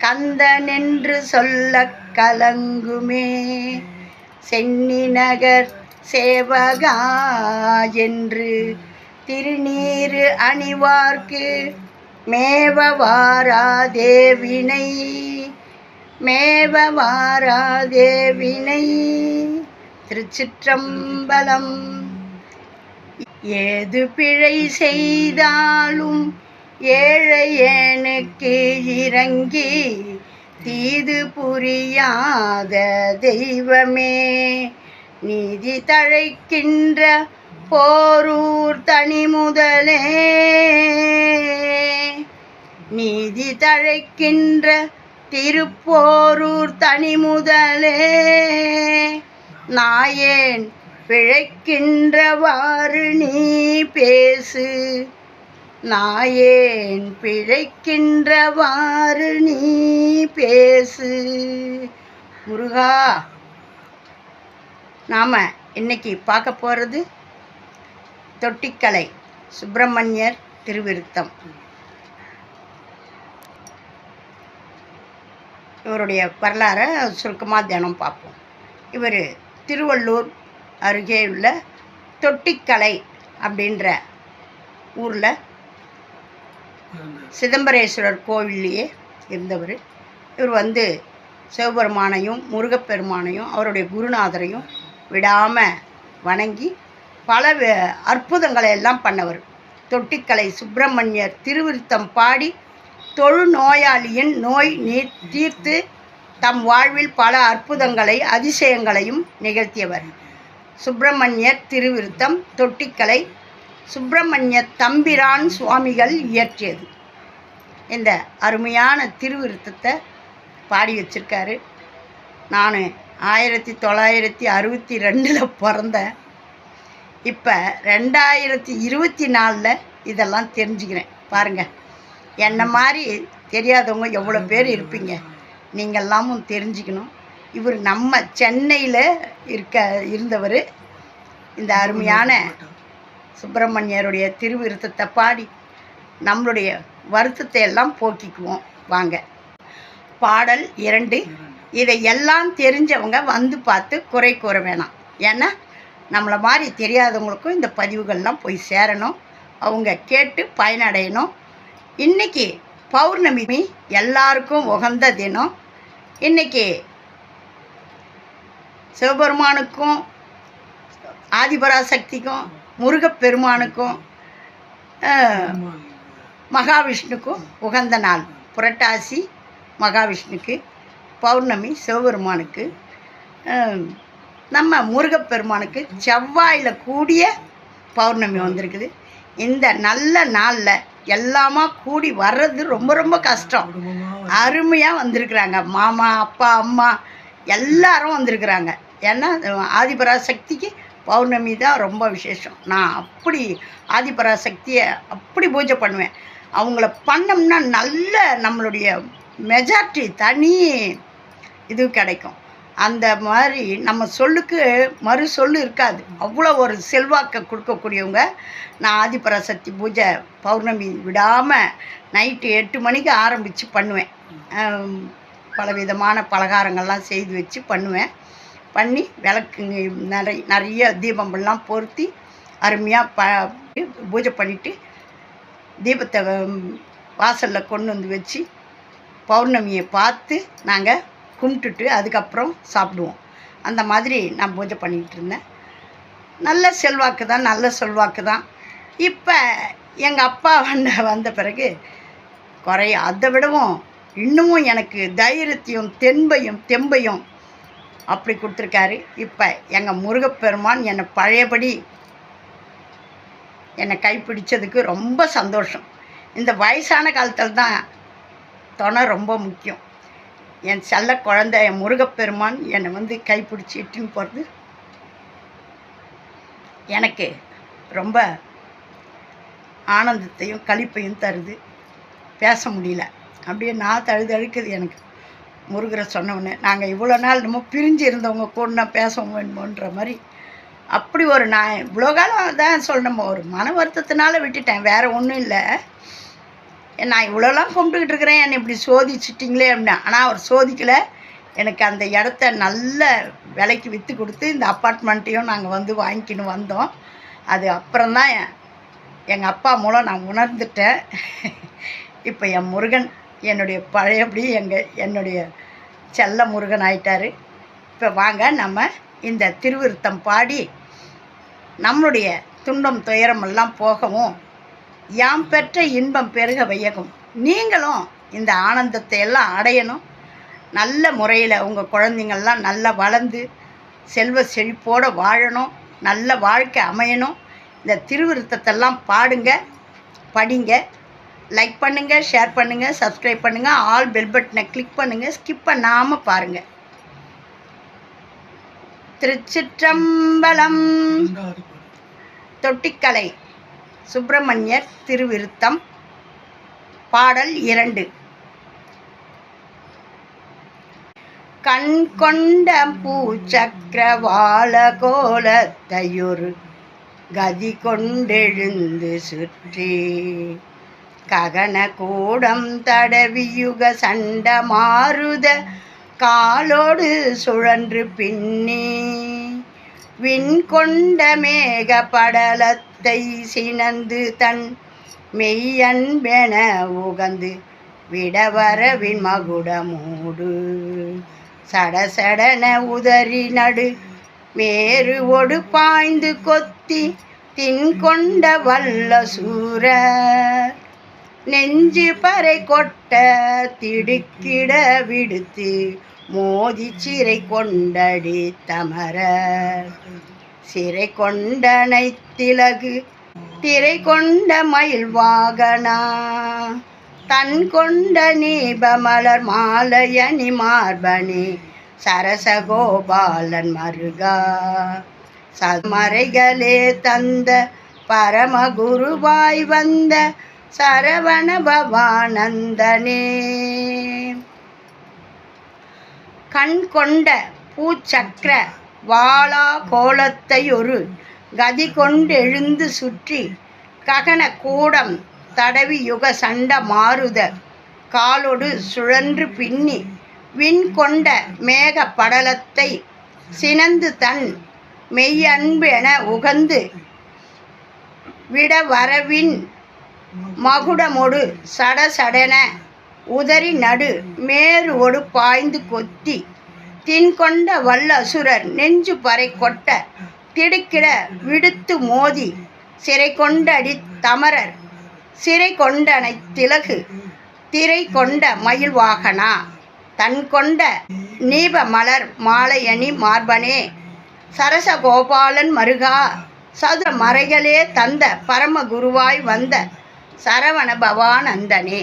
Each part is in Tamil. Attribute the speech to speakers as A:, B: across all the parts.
A: கந்தனென்று சொல்ல கலங்குமே. சென்னி நகர் சேவகா என்று திருநீரு அணிவார்க்கு மேவ வாராதே மேவவாரா தேவினை திருச்சிற்றம்பலம். ஏது பிழை செய்தாலும் ஏழையனுக்கு இறங்கி தீது புரியாத தெய்வமே நீதி தழைக்கின்ற போரூர் தனி முதலே. நீதி தழைக்கின்ற திருப்போரூர் தனி முதலே. நாயேன் பிழைக்கின்றவாறு நீ பேசு. நாயேன் பிழைக்கின்றவாறு நீ பேசு. முருகா நாம் இன்னைக்கு பார்க்க போகிறது தொட்டிக்கலை சுப்பிரமணியர் திருவிருத்தம். இவருடைய வரலாறை சுருக்கமாக தினம் பார்ப்போம். இவர் திருவள்ளூர் அருகே உள்ள தொட்டிக்கலை அப்படின்ற ஊரில் சிதம்பரேஸ்வரர் கோவில்லையே இருந்தவர். இவர் வந்து சிவபெருமானையும் முருகப்பெருமானையும் அவருடைய குருநாதரையும் விடாமல் வணங்கி பல அற்புதங்களை எல்லாம் பண்ணவர். தொட்டிக்கலை சுப்பிரமணியர் திருவிருத்தம் பாடி தொழு நோயாளியின் நோய் நீர் தீர்த்து தம் வாழ்வில் பல அற்புதங்களை அதிசயங்களையும் நிகழ்த்தியவர். சுப்பிரமணியர் திருவிருத்தம் தொட்டிக்கலை சுப்பிரமணிய தம்பிரான் சுவாமிகள் இயற்றியது. இந்த அருமையான திருவிருத்தத்தை பாடி வச்சிருக்காரு. நான் ஆயிரத்தி தொள்ளாயிரத்தி அறுபத்தி ரெண்டில் பிறந்தேன். இப்போ ரெண்டாயிரத்தி இருபத்தி நாலில் இதெல்லாம் தெரிஞ்சுக்கிறேன். பாருங்கள் என்ன மாதிரி தெரியாதவங்க எவ்வளோ பேர் இருப்பீங்க. நீங்கள்லாமும் தெரிஞ்சுக்கணும். இவர் நம்ம சென்னையில் இருக்க இருந்தவர். இந்த அருமையான சுப்பிரமணியருடைய திருவிருத்தத்தை பாடி நம்மளுடைய வருத்தத்தை எல்லாம் போக்கிக்குவோம். வாங்க. பாடல் இரண்டு. இதை எல்லாம் தெரிஞ்சவங்க வந்து பார்த்து குறை கூற வேணாம். ஏன்னா நம்மளை மாதிரி தெரியாதவங்களுக்கும் இந்த பதிவுகள்லாம் போய் சேரணும். அவங்க கேட்டு பயனடையணும். இன்னைக்கு பௌர்ணமி எல்லாருக்கும் உகந்த தினம். இன்றைக்கி சிவபெருமானுக்கும் ஆதிபராசக்திக்கும் முருகப்பெருமானுக்கும் மகாவிஷ்ணுக்கும் உகந்த நாள். புரட்டாசி மகாவிஷ்ணுக்கு பௌர்ணமி சிவபெருமானுக்கு நம்ம முருகப்பெருமானுக்கு செவ்வாயில் கூடிய பௌர்ணமி வந்திருக்குது. இந்த நல்ல நாளில் எல்லாமா கூடி வர்றது ரொம்ப ரொம்ப கஷ்டம். அருமையாக வந்திருக்கிறாங்க. மாமா அப்பா அம்மா எல்லாரும் வந்திருக்கிறாங்க. ஏன்னா ஆதிபராசக்திக்கு பௌர்ணமி தான் ரொம்ப விசேஷம். நான் அப்படி ஆதிபராசக்தியை அப்படி பூஜை பண்ணுவேன். அவங்கள பண்ணோம்னா நல்ல நம்மளுடைய மெஜாரிட்டி தனி இது கிடைக்கும். அந்த மாதிரி நம்ம சொல்லுக்கு மறு சொல்லு இருக்காது. அவ்வளோ ஒரு செல்வாக்கை கொடுக்கக்கூடியவங்க நான் ஆதிபராசக்தி பூஜை பௌர்ணமி விடாமல் நைட்டு எட்டு மணிக்கு ஆரம்பித்து பண்ணுவேன். பலவிதமான பலகாரங்கள்லாம் செய்து வச்சு பண்ணுவேன். பண்ணி விளக்கு நிறைய நிறைய தீபம்லாம் பொருத்தி அருமையாக ப பூஜை பண்ணிவிட்டு தீபத்தை வாசலில் கொண்டு வந்து வச்சு பௌர்ணமியை பார்த்து நாங்கள் கும்பிட்டுட்டு அதுக்கப்புறம் சாப்பிடுவோம். அந்த மாதிரி நான் பூஜை பண்ணிக்கிட்டு இருந்தேன். நல்ல செல்வாக்கு தான் நல்ல செல்வாக்கு தான். இப்போ எங்கள் அப்பா வந்த வந்த பிறகு குறைய அதை விடவும் இன்னமும் எனக்கு தைரியத்தையும் தென்பையும் தெம்பையும் அப்படி கொடுத்துருக்காரு. இப்போ எங்கள் முருகப்பெருமான் என்னை பழையபடி என்னை கைப்பிடிச்சதுக்கு ரொம்ப சந்தோஷம். இந்த வயசான காலத்தில் தான் துணை ரொம்ப முக்கியம். என் செல்ல குழந்தை என் முருகப்பெருமான் என்னை வந்து கைப்பிடிச்சி இட்டுன்னு போகிறது எனக்கு ரொம்ப ஆனந்தத்தையும் களிப்பையும் தருது. பேச முடியல. அப்படியே நான் தழுது அழுக்குது எனக்கு. முருகரை சொன்னவொடனே நாங்கள் இவ்வளோ நாள் நம்ம பிரிஞ்சு இருந்தவங்க கூட நான் வேணுமோன்ற மாதிரி. அப்படி ஒரு நான் இவ்வளோ காலம் தான் சொல்லணும் ஒரு மன வருத்தத்தினால விட்டுட்டேன் வேறு ஒன்றும் இல்லை. நான் இவ்வளோலாம் கும்பிட்டுக்கிட்டு இருக்கிறேன் என்னை இப்படி சோதிச்சிட்டிங்களே அப்படின்னா. ஆனால் அவர் சோதிக்கலை. எனக்கு அந்த இடத்த நல்ல விலைக்கு விற்று கொடுத்து இந்த அப்பார்ட்மெண்ட்டையும் நாங்கள் வந்து வாங்கிக்கின்னு வந்தோம். அது அப்புறம்தான் எங்கள் அப்பா மூலம் நான் உணர்ந்துட்டேன். இப்போ என் முருகன் என்னுடைய பழையபடி எங்கள் என்னுடைய செல்ல முருகன் ஆயிட்டார். இப்போ வாங்க நம்ம இந்த திருவிருத்தம் பாடி நம்மளுடைய துன்பம் துயரமெல்லாம் போகவும் யாம் பெற்ற இன்பம் பெருக வையகும். நீங்களும் இந்த ஆனந்தத்தை எல்லாம் அடையணும். நல்ல முறையில் உங்கள் குழந்தைங்கள்லாம் நல்லா வளர்ந்து செல்வ செழிப்போடு வாழணும். நல்ல வாழ்க்கை அமையணும். இந்த திருவிருத்தத்தெல்லாம் பாடுங்க படிங்க. லைக் பண்ணுங்கள் ஷேர் பண்ணுங்கள் சப்ஸ்கிரைப் பண்ணுங்கள் ஆல் பெல் பட்டனை கிளிக் பண்ணுங்கள் ஸ்கிப் பண்ணாமல் பாருங்கள் திருச்சிற்றம்பலம் தொட்டிக்கலை சுப்பிரமணியர் திருவிருத்தம் பாடல் இரண்டு. கண் கொண்ட பூச்சக்கரவாள கோலத்தையொரு கதி கொண்டெழுந்து சுற்றி. ககன கூடம் தடவியுக சண்ட மாறுத காலோடு சுழன்று பின்னி. விண்கொண்ட மேக படலத்தை சினந்து தன் மெய்யன்பென உகந்து விடவரவின் மகுடமூடு. சடசடன உதறி நடு மேரு ஒடு பாய்ந்து கொத்தி தின் கொண்ட வல்ல சூர நெஞ்சு பறை கொட்ட திடுக்கிட விடுத்து மோதி சிறை கொண்டடி தமர. சிறை கொண்டனை திலகு திரை கொண்ட மயில் வாகனா. தன் கொண்ட நீபமலர் மாலையணி மார்பனி சரசகோபாலன் மருகா. சமரைகளே தந்த பரமகுருவாய் வந்த சரவண பவானந்தனே. கண் கொண்ட பூச்சக்கர வாளா கோலத்தையொரு கதி கொண்டெழுந்து சுற்றி ககன கூடம் தடவி யுக சண்ட மாறுத காலொடு சுழன்று பின்னி விண் கொண்ட மேக படலத்தை சினந்து தன் மெய்யன்பு என உகந்து விட வரவின் மகுடமொடு சடசடென உதறி நடு மேரு ஒடு பாய்ந்து கொத்தி தின்கொண்ட வல்ல அசுரர் நெஞ்சு பறை கொட்ட திடுக்கிட விடுத்து மோதி சிறை கொண்டடி தமரர் சிறை கொண்டனை திலகு திரை கொண்ட மயில் வாகனா தன் கொண்ட நீப மலர் மாலையணி மார்பனே சரசகோபாலன் மருகா சதுர மறைகளே தந்த பரம குருவாய் வந்த சரவண பவானந்தனே.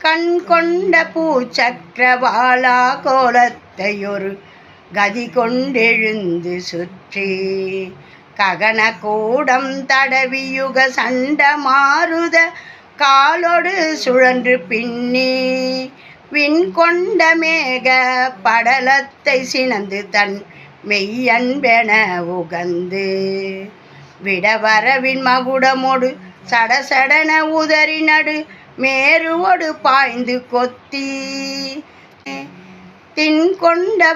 A: கண் கொண்ட பூச்சக்கரவாலா கோலத்தையொரு கதி கொண்டெழுந்து சுற்றி ககன கூடம் தடவியுக சண்ட மாறுத காலோடு சுழன்று பின்னி விண் கொண்ட மேக படலத்தை சினந்து தன் மெய்யன்பென உகந்து விடவரவின் மகுடமோடு சடசடன உதறி நடு மேருவோடு பாய்ந்து கொத்தி. தின் கொண்ட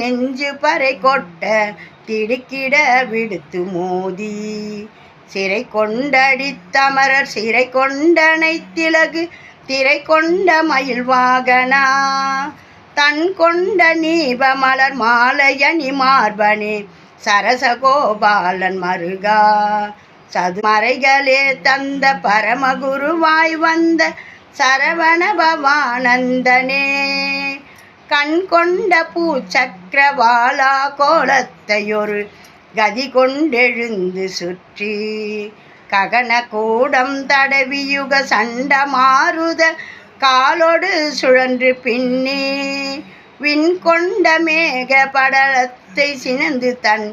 A: நெஞ்சு பறை கொட்ட திடுக்கிட விடுத்து மோதி. சிறை கொண்டடித்தமரர் சிறை கொண்டனை திலகு திரை கொண்ட மயில் வாகனா. தன் கொண்ட நீபமலர் மாலையணி மார்பனே சரசகோபாலன் மருகா. சதுமறைகளே தந்த பரமகுருவாய் வந்த சரவண பவானந்தனே. கண் கொண்ட பூச்சக்கரவாலா கோலத்தையொரு கதி கொண்டெழுந்து சுற்றி. ககன கூடம் தடவியுக சண்ட மாறுத காலோடு சுழன்று பின்னே. விண் கொண்ட மேக படலத்தை சினந்து தன்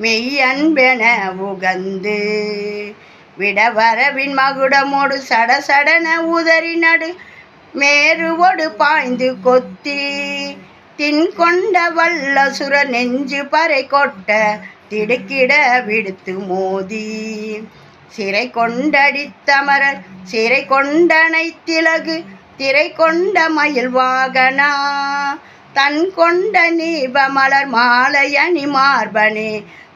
A: மெய்யன்பென உகந்து. விடவரவின் மகுடமோடு சடசடன உதறி நடு மேருவோடு பாய்ந்து கொத்தி. தின் கொண்ட வல்லசுர நெஞ்சு பறை கொட்ட திடுக்கிட விடுத்து மோதி. சிறை கொண்டடித்தமரர் சிறை கொண்டனைத்திலகு திரை கொண்ட மயில் வாகனா. தன் கொண்ட நீப மலர் மாலையணி மார்பனே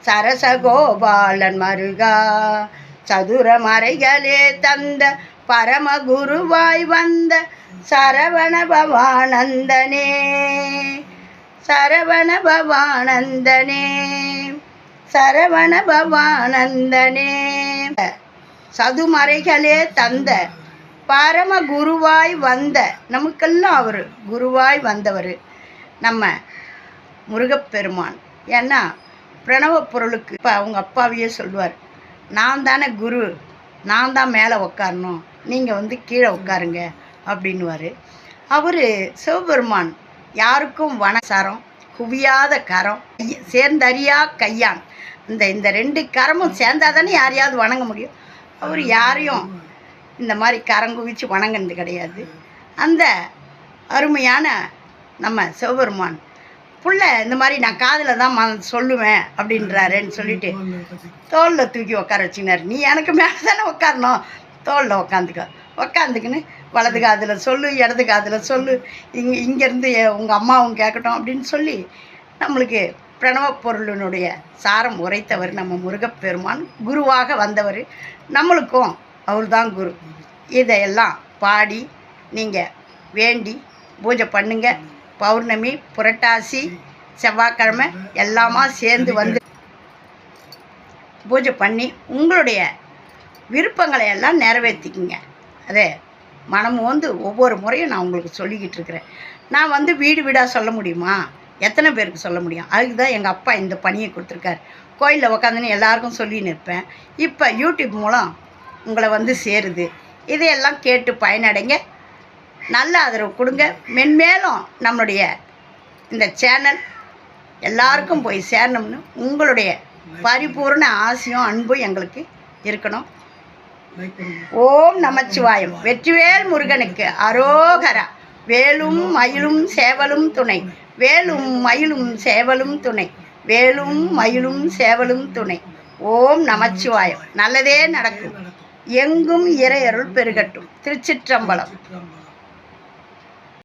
A: சரசகோபாலன் மருகா. சதுர மறைகளே தந்த பரமகுருவாய் வந்த சரவண பவானந்தனே சரவண பவானந்தனே சரவண பவானந்தனே. சதுமறைகளே தந்த பரம குருவாய் வந்த நமக்கெல்லாம் அவர் குருவாய் வந்தவர். நம்ம முருகப்பெருமான். ஏன்னா பிரணவ பொருளுக்கு இப்போ அவங்க அப்பாவையே சொல்லுவார் நான் தானே குரு நான் தான் மேலே உக்காரணும் நீங்கள் வந்து கீழே உட்காருங்க அப்படின்னுவார். அவர் சிவபெருமான் யாருக்கும் வனசரம் குவியாத கரம் சேர்ந்தறியா கையான். இந்த இந்த ரெண்டு கரமும் சேர்ந்தால் தானே யாரையாவது வணங்க முடியும். அவர் யாரையும் இந்த மாதிரி கரங்குவிச்சு வணங்கினது கிடையாது. அந்த அருமையான நம்ம சிவபெருமான் புள்ள இந்த மாதிரி நான் காதில் தான் ம சொல்லுவேன் அப்படின்றாருன்னு சொல்லிட்டு தோளில் தூக்கி உட்கார வச்சுனார் நீ எனக்கு மேலே தானே உட்காரணும் தோளில் உட்காந்துக்க உட்காந்துக்கின்னு வலது காதில் சொல்லு இடது காதில் சொல்லு இங்கே இங்கேருந்து உங்கள் அம்மாவும் கேட்கட்டும் அப்படின்னு சொல்லி நம்மளுக்கு பிரணவ பொருளினுடைய சாரம் உரைத்தவர் நம்ம முருகப்பெருமான். குருவாக வந்தவர் நம்மளுக்கும் அவர் தான் குரு. இதையெல்லாம் பாடி நீங்கள் வேண்டி பூஜை பண்ணுங்கள் பௌர்ணமி புரட்டாசி செவ்வாய்க்கிழமை எல்லாமா சேர்ந்து வந்து பூஜை பண்ணி உங்களுடைய விருப்பங்களை எல்லாம் நிறைவேற்றிக்கிங்க அதே மனம் வந்து ஒவ்வொரு முறையும் நான் உங்களுக்கு சொல்லிக்கிட்டு இருக்கிறேன். நான் வந்து வீடு வீடாக சொல்ல முடியுமா? எத்தனை பேருக்கு சொல்ல முடியும்? அதுக்கு தான் எங்கள் அப்பா இந்த பணியை கொடுத்துருக்காரு. கோயிலில் உட்காந்துன்னு எல்லாருக்கும் சொல்லி நிற்பேன். இப்போ யூடியூப் மூலம் உங்களை வந்து சேருது. இதையெல்லாம் கேட்டு பயனடைங்க. நல்ல ஆதரவு கொடுங்க. மென்மேலும் நம்மளுடைய இந்த சேனல் எல்லாருக்கும் போய் சேரணும்னு உங்களுடைய பரிபூர்ண ஆசையும் அன்பும் எங்களுக்கு இருக்கணும். ஓம் நமச்சிவாயம். வெற்றிவேல் முருகனுக்கு அரோகரா. வேலும் மயிலும் சேவலும் துணை. வேலும் மயிலும் சேவலும் துணை. வேலும் மயிலும் சேவலும் துணை. ஓம் நமச்சிவாயம். நல்லதே நடக்கும். எங்கும் இறையருள் பெருகட்டும். திருச்சிற்றம்பலம்.